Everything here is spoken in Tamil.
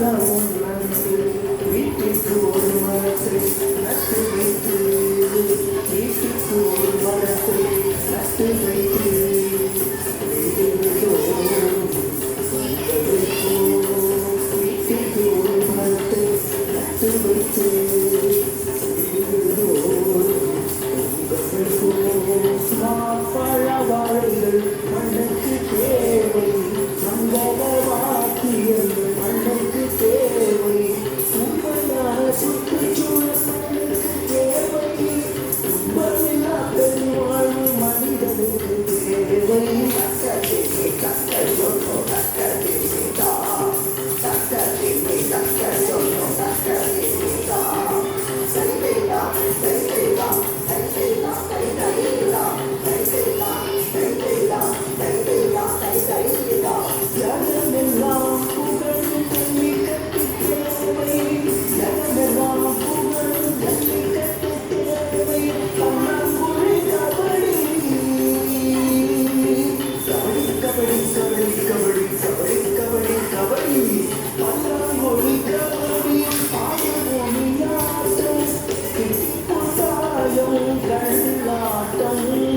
love. three. Lord, don't